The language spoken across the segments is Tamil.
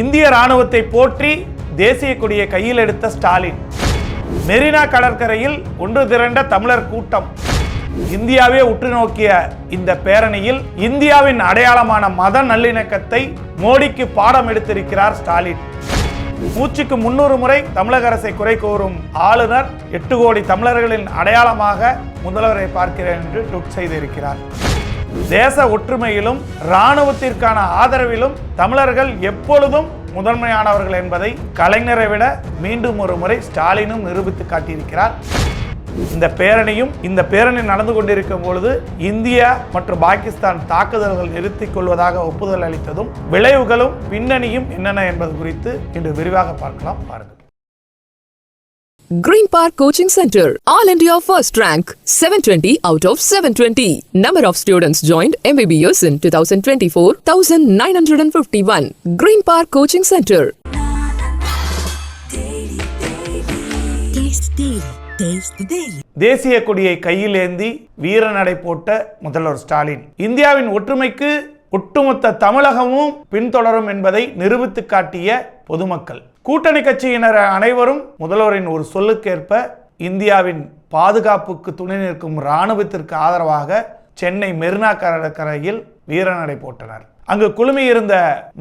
இந்திய ராணுவத்தை போற்றி தேசிய கொடியை கையில் எடுத்த ஸ்டாலின். மெரினா கடற்கரையில் ஒன்று திரண்ட தமிழர் கூட்டம். இந்தியாவே உற்று நோக்கிய இந்த பேரணியில் இந்தியாவின் அடையாளமான மத நல்லிணக்கத்தை மோடிக்கு பாடம் எடுத்திருக்கிறார் ஸ்டாலின். மூச்சுக்கு முன்னூறு முறை தமிழக அரசை குறை கூறும் ஆளுநர் எட்டு கோடி தமிழர்களின் அடையாளமாக முதல்வரை பார்க்கிறேன் என்று ட்விட் செய்திருக்கிறார். தேச ஒற்றுமையிலும் இராணுவத்திற்கான ஆதரவிலும் தமிழர்கள் எப்பொழுதும் முதன்மையானவர்கள் என்பதை கலைஞரை விட மீண்டும் ஒரு முறை ஸ்டாலினும் நிரூபித்து காட்டியிருக்கிறார். இந்த பேரணியும் இந்த பேரணி நடந்து கொண்டிருக்கும் பொழுது இந்தியா மற்றும் பாகிஸ்தான் தாக்குதல்கள் நிறுத்திக் கொள்வதாக ஒப்புதல் அளித்ததும் விளைவுகளும் பின்னணியும் என்னென்ன என்பது குறித்து இன்று விரிவாக பார்க்கலாம். பாருங்கள். Green Park Coaching Center, All India First Rank, 720 out of 720. Number of students joined MBBS in 2024, 1951. Green Park Coaching Center. Taste Daily. Taste the Daily. தேசிய கொடியை கையில் ஏந்தி வீரநடை போட்ட முதல்வர் ஸ்டாலின் இந்தியாவின் ஒற்றுமைக்கு ஒட்டுமொத்த தமிழகமும் பின்தொடரும் என்பதை நிரூபித்து காட்டிய பொதுமக்கள். கூட்டணி கட்சியினர் அனைவரும் முதல்வரின் ஒரு சொல்லுக்கேற்ப இந்தியாவின் பாதுகாப்புக்கு துணை நிற்கும் இராணுவத்திற்கு ஆதரவாக சென்னை மெரினா கடற்கரையில் வீரநடை போட்டனர். அங்கு குழுமியிருந்த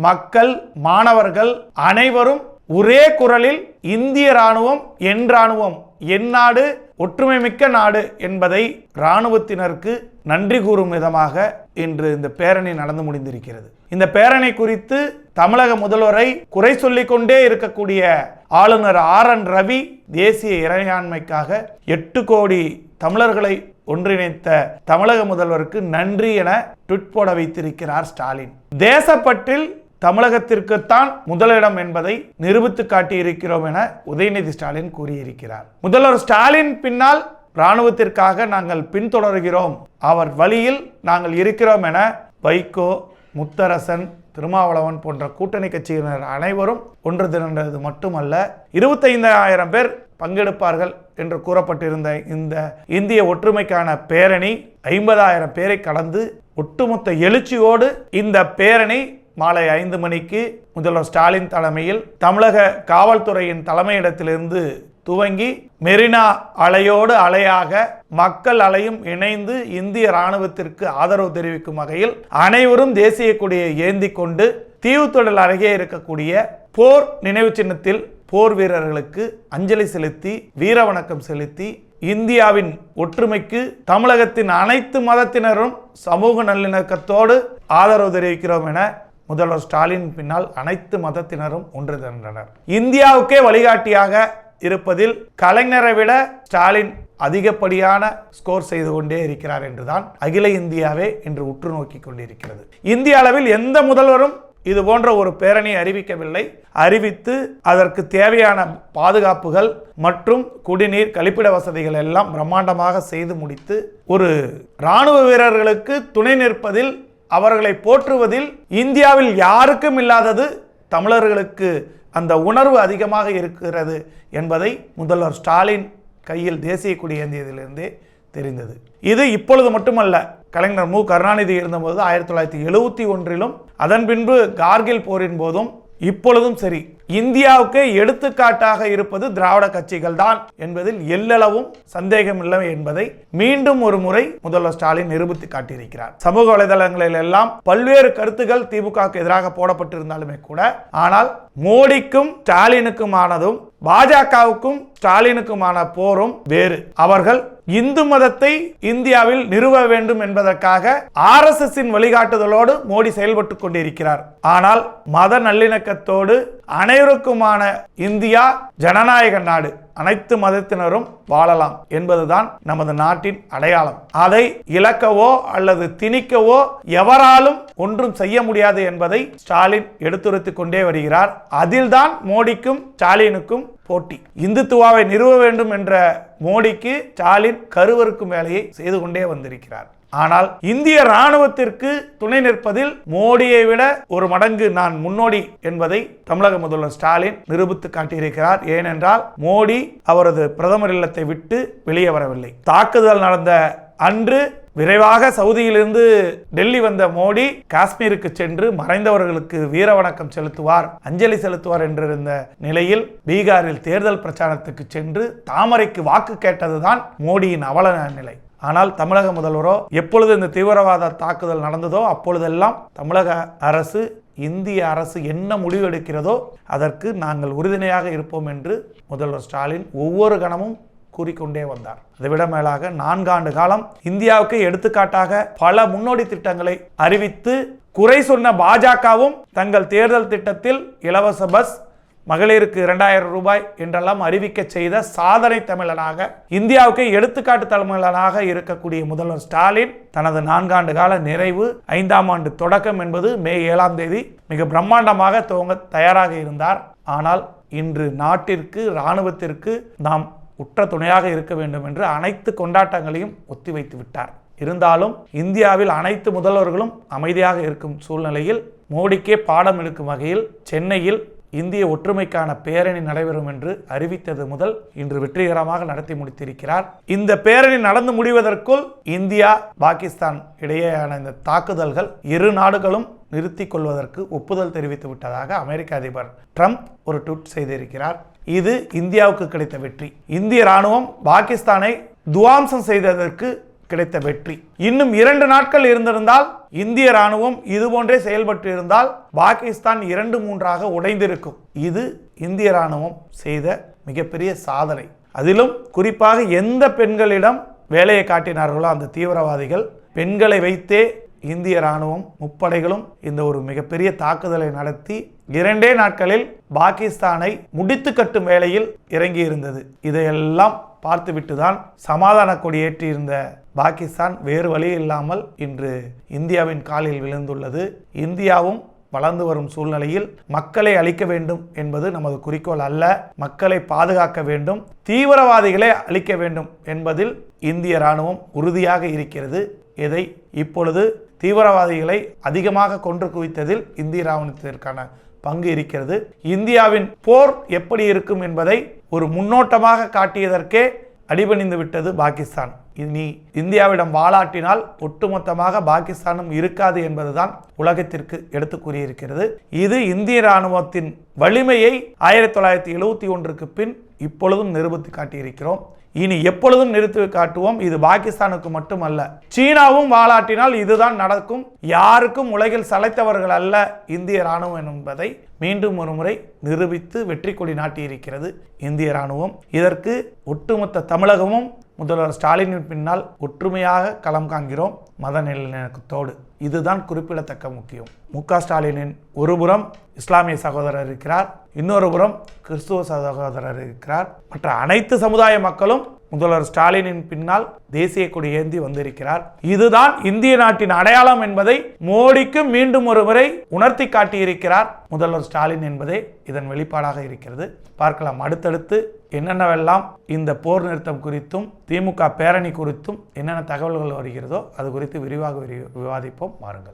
மக்கள் மாணவர்கள் அனைவரும் ஒரே குரலில் இந்திய ராணுவம் என் ராணுவம் என் நாடு ஒற்றுமை மிக்க நாடு என்பதை இராணுவத்தினருக்கு நன்றி கூறும் விதமாக இன்று இந்த பேரணி நடந்து முடிந்திருக்கிறது. இந்த பேரணி குறித்து தமிழக முதல்வரை குறை சொல்லிக் கொண்டே இருக்கக்கூடிய ஆளுநர் ஆர் என் ரவி தேசிய இறையாண்மைக்காக எட்டு கோடி தமிழர்களை ஒன்றிணைத்த தமிழக முதல்வருக்கு நன்றி என ட்விட் போட வைத்திருக்கிறார் ஸ்டாலின். தேசப்பற்றில் தமிழகத்திற்குத்தான் முதலிடம் என்பதை நிரூபித்து காட்டியிருக்கிறோம் என உதயநிதி ஸ்டாலின் கூறியிருக்கிறார். முதல்வர் ஸ்டாலின் பின்னால் இராணுவத்திற்காக நாங்கள் பின்தொடர்கிறோம். அவர் வழியில் நாங்கள் இருக்கிறோம் என வைகோ முத்தரசன் திருமாவளவன் போன்ற கூட்டணி கட்சியினர் அனைவரும் ஒன்று திரண்டது மட்டுமல்ல இருபத்தைந்தாயிரம் பேர் பங்கெடுப்பார்கள் என்று கூறப்பட்டிருந்த இந்த இந்திய ஒற்றுமைக்கான பேரணி ஐம்பதாயிரம் பேரை கடந்து ஒட்டுமொத்த எழுச்சியோடு இந்த பேரணி மாலை ஐந்து மணிக்கு முதல்வர் ஸ்டாலின் தலைமையில் தமிழக காவல்துறையின் தலைமையிடத்திலிருந்து துவங்கி மெரினா அலையோடு அலையாக மக்கள் அலையும் இணைந்து இந்திய ராணுவத்திற்கு ஆதரவு தெரிவிக்கும் வகையில் அனைவரும் தேசிய கொடியை ஏந்தி கொண்டு தீவுத்தொடல் அருகே இருக்கக்கூடிய போர் நினைவு சின்னத்தில் போர் வீரர்களுக்கு அஞ்சலி செலுத்தி வீர வணக்கம் செலுத்தி இந்தியாவின் ஒற்றுமைக்கு தமிழகத்தின் அனைத்து மதத்தினரும் சமூக நல்லிணக்கத்தோடு ஆதரவு தெரிவிக்கிறோம் என முதல்வர் ஸ்டாலின் பின்னால் அனைத்து மதத்தினரும் ஒன்று திரண்டனர். இந்தியாவுக்கே வழிகாட்டியாக இருப்பதில் கலைஞரை விட ஸ்டாலின் அதிகப்படியான ஸ்கோர் செய்து கொண்டே இருக்கிறார் என்றுதான் அகில இந்தியாவே இன்று உற்று நோக்கி கொண்டிருக்கிறது. இந்திய அளவில் எந்த முதல்வரும் இது போன்ற ஒரு பேரணி அறிவிக்கவில்லை. அறிவித்து அதற்கு தேவையான பாதுகாப்புகள் மற்றும் குடிநீர் கழிப்பிட வசதிகள் எல்லாம் பிரம்மாண்டமாக செய்து முடித்து ஒரு இராணுவ வீரர்களுக்கு துணை நிற்பதில் அவர்களை போற்றுவதில் இந்தியாவில் யாருக்கும் இல்லாதது தமிழர்களுக்கு அந்த உணர்வு அதிகமாக இருக்கிறது என்பதை முதல்வர் ஸ்டாலின் கையில் தேசிய கொடி ஏந்தியதிலிருந்தே தெரிந்தது. இது இப்பொழுது மட்டுமல்ல கலைஞர் மு கருணாநிதி இருந்தபோது ஆயிரத்தி தொள்ளாயிரத்தி எழுபத்தி ஒன்றிலும் அதன் பின்பு கார்கில் போரின் போதும் இப்பொழுதும் சரி இந்தியாவுக்கு எடுத்துக்காட்டாக இருப்பது திராவிட கட்சிகள் தான் என்பதில் எல்லளவும் சந்தேகம் இல்லை என்பதை மீண்டும் ஒரு முறை முதல்வர் ஸ்டாலின் நிரூபித்து காட்டியிருக்கிறார். சமூக வலைதளங்களில் எல்லாம் பல்வேறு கருத்துக்கள் திமுகவுக்கு எதிராக போடப்பட்டிருந்தாலுமே கூட ஆனால் மோடிக்கும் ஸ்டாலினுக்குமானதும் பாஜகவுக்கும் ஸ்டாலினுக்குமான போரும் வேறு. அவர்கள் இந்து மதத்தை இந்தியாவில் நிறுவ வேண்டும் என்பதற்காக ஆர் எஸ் எஸ் வழிகாட்டுதலோடு மோடி செயல்பட்டு கொண்டிருக்கிறார். ஆனால் மத நல்லிணக்கத்தோடு அனைவருக்குமான இந்தியா ஜனநாயக நாடு. அனைத்து மதத்தினரும் வாழலாம் என்பதுதான் நமது நாட்டின் அடையாளம். அதை இழக்கவோ அல்லது திணிக்கவோ எவராலும் ஒன்றும் செய்ய முடியாது என்பதை ஸ்டாலின் எடுத்துரைத்துக் கொண்டே வருகிறார். அதில்தான் மோடிக்கும் ஸ்டாலினுக்கும் போட்டி. இந்துத்துவாவை நிறுவ வேண்டும் என்ற மோடிக்கு ஸ்டாலின் கருவறுக்கும் வேலையை செய்து கொண்டே வந்திருக்கிறார். ஆனால் இந்திய ராணுவத்திற்கு துணை நிற்பதில் மோடியை விட ஒரு மடங்கு நான் முன்னோடி என்பதை தமிழக முதல்வர் ஸ்டாலின் நிரூபித்து காட்டியிருக்கிறார். ஏனென்றால் மோடி அவரது பிரதமர் இல்லத்தை விட்டு வெளியே வரவில்லை. தாக்குதல் நடந்த அன்று விரைவாக சவுதியிலிருந்து டெல்லி வந்த மோடி காஷ்மீருக்கு சென்று மறைந்தவர்களுக்கு வீர வணக்கம் செலுத்துவார் அஞ்சலி செலுத்துவார் என்றிருந்த நிலையில் பீகாரில் தேர்தல் பிரச்சாரத்துக்கு சென்று தாமரைக்கு வாக்கு கேட்டதுதான் மோடியின் அவல நிலை. ஆனால் தமிழக முதல்வரோ எப்பொழுது இந்த தீவிரவாத தாக்குதல் நடந்ததோ அப்பொழுதெல்லாம் தமிழக அரசு இந்திய அரசு என்ன முடிவெடுக்கிறதோ அதற்கு நாங்கள் உறுதுணையாக இருப்போம் என்று முதல்வர் ஸ்டாலின் ஒவ்வொரு கணமும் கூறிக்கொண்டே வந்தார். அதைவிட மேலாக நான்காண்டு காலம் இந்தியாவுக்கு எடுத்துக்காட்டாக பல முன்னோடி திட்டங்களை அறிவித்து குறை சொன்ன பாஜகவும் தங்கள் தேர்தல் திட்டத்தில் இலவச பஸ் மகளிருக்கு இரண்டாயிரம் ரூபாய் என்றெல்லாம் அறிவிக்க செய்த சாதனை தமிழனாக இந்தியாவுக்கு எடுத்துக்காட்டு தமிழனாக இருக்கக்கூடிய முதல்வர் ஸ்டாலின் தனது நான்காண்டு கால நிறைவு ஐந்தாம் ஆண்டு தொடக்கம் என்பது மே ஏழாம் தேதி மிக பிரம்மாண்டமாக துவங்க தயாராக இருந்தார். ஆனால் இன்று நாட்டிற்கு இராணுவத்திற்கு நாம் உற்ற துணையாக இருக்க வேண்டும் என்று அனைத்து கொண்டாட்டங்களையும் ஒத்திவைத்து விட்டார். இருந்தாலும் இந்தியாவில் அனைத்து முதல்வர்களும் அமைதியாக இருக்கும் சூழ்நிலையில் மோடிக்கே பாடம் எடுக்கும் வகையில் சென்னையில் இந்திய ஒற்றுமைக்கான பேரணி நடைபெறும் என்று அறிவித்தது முதல் இன்று வெற்றிகரமாக நடத்தி முடித்திருக்கிறார். இந்த பேரணி நடந்து முடிவதற்குள் இந்தியா பாகிஸ்தான் இடையேயான இந்த தாக்குதல்கள் இரு நாடுகளும் நிறுத்திக் கொள்வதற்கு ஒப்புதல் தெரிவித்து விட்டதாக அமெரிக்க அதிபர் ட்ரம்ப் ஒரு ட்வீட் செய்திருக்கிறார். இது இந்தியாவுக்கு கிடைத்த வெற்றி. இந்திய ராணுவம் பாகிஸ்தானை துவாம்சம் செய்ததற்கு கிடைத்த வெற்றி. இன்னும் இரண்டு நாட்கள் இருந்திருந்தால் இந்திய ராணுவம் இதுபோன்றே செயல்பட்டு இருந்தால் பாகிஸ்தான் இரண்டு மூன்றாக உடைந்திருக்கும். இது இந்திய ராணுவம் செய்த மிகப்பெரிய சாதனை. அதிலும் குறிப்பாக எந்த பெண்களிடம் வேலையை காட்டினார்களோ அந்த தீவிரவாதிகள் பெண்களை வைத்தே இந்திய ராணுவம் முப்படைகளும் இந்த ஒரு மிகப்பெரிய தாக்குதலை நடத்தி இரண்டே நாட்களில் பாகிஸ்தானை முடித்து கட்டும் வேளையில் இறங்கி இருந்தது இதையெல்லாம் பார்த்துவிட்டு தான் சமாதான கொடி ஏற்றியிருந்த பாகிஸ்தான் வேறு வழி இல்லாமல் இன்று இந்தியாவின் காலில் விழுந்துள்ளது. இந்தியாவும் வளர்ந்து வரும் சூழ்நிலையில் மக்களை அழிக்க வேண்டும் என்பது நமது குறிக்கோள் அல்ல. மக்களை பாதுகாக்க வேண்டும் தீவிரவாதிகளை அழிக்க வேண்டும் என்பதில் இந்திய ராணுவம் உறுதியாக இருக்கிறது. இதை இப்பொழுது தீவிரவாதிகளை அதிகமாக கொன்று குவித்ததில் இந்திய ராணுவத்திற்கான பங்கு இருக்கிறது. இந்தியாவின் போர் எப்படி இருக்கும் என்பதை ஒரு முன்னோட்டமாக காட்டியதற்கே அடிபணிந்து விட்டது பாகிஸ்தான். இனி இந்தியாவிடம் வாளாட்டினால் ஒட்டுமொத்தமாக பாகிஸ்தானும் இருக்காது என்பதுதான் உலகத்திற்கு எடுத்து கூறியிருக்கிறது. இது இந்திய ராணுவத்தின் வலிமையை ஆயிரத்தி தொள்ளாயிரத்தி எழுபத்தி ஒன்றுக்கு பின் இப்பொழுதும் நிரூபித்து காட்டியிருக்கிறோம். இனி எப்பொழுதும் நிறுத்தி காட்டுவோம். இது பாகிஸ்தானுக்கு மட்டுமல்ல. சீனாவும் வாலாட்டினால் இதுதான் நடக்கும். யாருக்கும் உலகில் சளைத்தவர்கள் அல்ல இந்திய ராணுவம் என்பதை மீண்டும் ஒரு முறை நிரூபித்து வெற்றி கொடி நாட்டியிருக்கிறது இந்திய ராணுவம் இதற்கு ஒட்டுமொத்த தமிழகமும் முதல்வர் ஸ்டாலினின் பின்னால் ஒற்றுமையாக களம் காண்கிறோம். மத நல்லிணக்கத்தோடு இதுதான் குறிப்பிடத்தக்க முக்கியம். மு க ஸ்டாலினின் ஒருபுறம் இஸ்லாமிய சகோதரர் இருக்கிறார். இன்னொரு புறம் கிறிஸ்துவ சகோதரர் இருக்கிறார். மற்ற அனைத்து சமுதாய மக்களும் முதல்வர் ஸ்டாலினின் பின்னால் தேசிய கொடி ஏந்தி வந்திருக்கிறார். இதுதான் இந்திய நாட்டின் அடையாளம் என்பதை மோடிக்கு மீண்டும் ஒரு முறை உணர்த்தி காட்டியிருக்கிறார் முதல்வர் ஸ்டாலின் என்பதே இதன் வெளிப்பாடாக இருக்கிறது. பார்க்கலாம் அடுத்தடுத்து என்னென்னவெல்லாம் இந்த போர் நிறுத்தம் குறித்தும் திமுக பேரணி குறித்தும் என்னென்ன தகவல்கள் வருகிறதோ அது குறித்து விரிவாக விரி- விவாதிப்போம். வாருங்கள்.